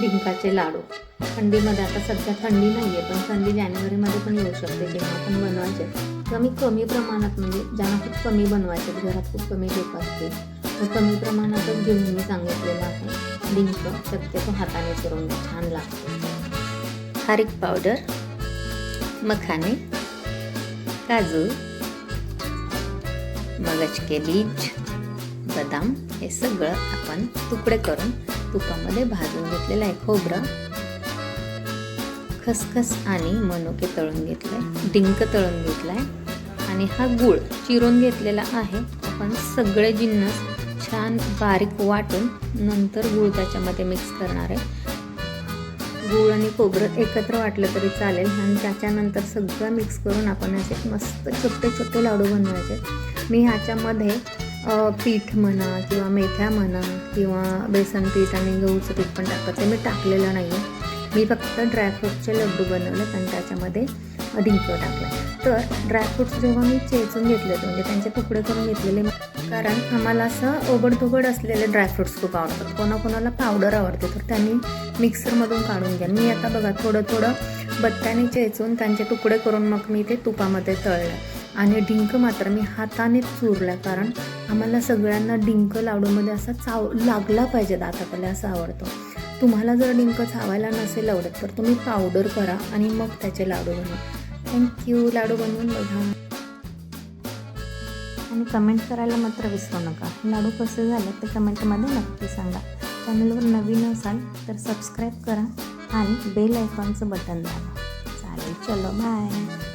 डिंकाचे लाडू. थंडीमध्ये आता सध्या थंडी नाही आहे पण थंडी जानेवारीमध्ये पण येऊ शकते जेव्हा आपण बनवायचे. कमी कमी प्रमाणात म्हणजे ज्यांना खूप कमी बनवायचे घरात खूप कमी लोक असते तर कमी प्रमाणातच घेऊन मी सांगितलेलं आहे. डिंक शक्यतो हाताने करून छान लागतो. खारीक पावडर मखाने काजू मगजके बीज बदाम हे सगळं आपण तुकडे करून तुपामध्ये भाजून घेतलेलं आहे खोबरं. खसखस आणि मनुके तळून घेतलंय डिंक तळून घेतलाय. आणि हा गूळ चिरून घेतलेला आहे. आपण सगळे जिन्नस छान बारीक वाटून नंतर गूळ त्याच्यामध्ये मिक्स करणार आहे. गूळ आणि खोबरं एकत्र वाटलं तरी चालेल. आणि त्याच्यानंतर सगळं मिक्स करून आपण असे मस्त छोटे छोटे लाडू बनवायचे. मी ह्याच्यामध्ये पीठ म्हणा किंवा मेथ्या म्हणा किंवा बेसन पीठ आणि गहूचं पीठ पण टाकत मी टाकलेलं नाही आहे मी फक्त ड्रायफ्रूटचे लड्डू बनवलेत आणि त्याच्यामध्ये डिंक टाकला. तर ड्रायफ्रूट्स जेव्हा मी चेचून घेतले होते म्हणजे त्यांचे तुकडे करून घेतलेले कारण आम्हाला असं ओबडधोबड असलेले ड्रायफ्रुट्स खूप आवडतात. कोणाकोणाला पावडर आवडते तर त्यांनी मिक्सरमधून काढून घ्या. मी आता बघा थोडं थोडं बत्त्याने चेचून त्यांचे तुकडे करून मग मी ते तुपामध्ये तळलं. आणि डिंक मात्र मी हातानेच चुरला कारण आम्हाला सगळ्यांना डिंक लाडूमध्ये असा चाव लागला पाहिजे दातापल्या असं आवडतो. तुम्हाला जर डिंक चावायला नसेल आवडत तर तुम्ही पावडर करा आणि मग त्याचे लाडू बनवा. थँक्यू लाडू बनवून बघा. आणि कमेंट करायला मात्र विसरू नका. लाडू कसे झाले ते कमेंटमध्ये नक्की सांगा. चॅनलवर नवीन असाल तर सबस्क्राईब करा आणि बेल आयकॉनचं बटन दाबा. चालेल चलो बाय